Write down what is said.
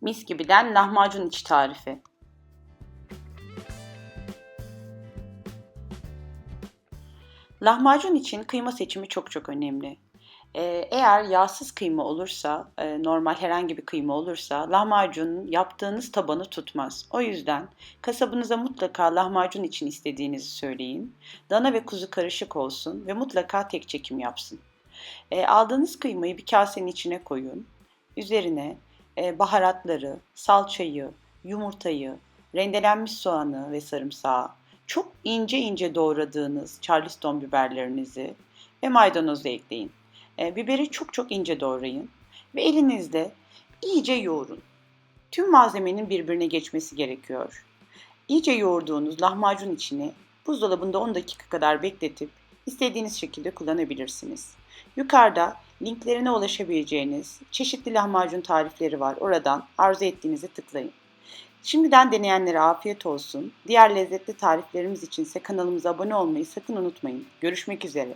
Mis gibiden lahmacun içi tarifi. Lahmacun için kıyma seçimi çok çok önemli. Ee, eğer yağsız kıyma olursa, e, normal herhangi bir kıyma olursa lahmacunun yaptığınız tabanı tutmaz. O yüzden kasabınıza mutlaka lahmacun için istediğinizi söyleyin. Dana ve kuzu karışık olsun ve mutlaka tek çekim yapsın. E, aldığınız kıymayı bir kasenin içine koyun. Üzerine baharatları, salçayı, yumurtayı, rendelenmiş soğanı ve sarımsağı, çok ince ince doğradığınız charleston biberlerinizi ve maydanozu ekleyin. E, biberi çok çok ince doğrayın ve elinizle iyice yoğurun. Tüm malzemenin birbirine geçmesi gerekiyor. İyice yoğurduğunuz lahmacun içini buzdolabında 10 dakika kadar bekletip istediğiniz şekilde kullanabilirsiniz. Yukarıda linklerine ulaşabileceğiniz çeşitli lahmacun tarifleri var. Oradan arzu ettiğinizi tıklayın. Şimdiden deneyenlere afiyet olsun. Diğer lezzetli tariflerimiz içinse kanalımıza abone olmayı sakın unutmayın. Görüşmek üzere.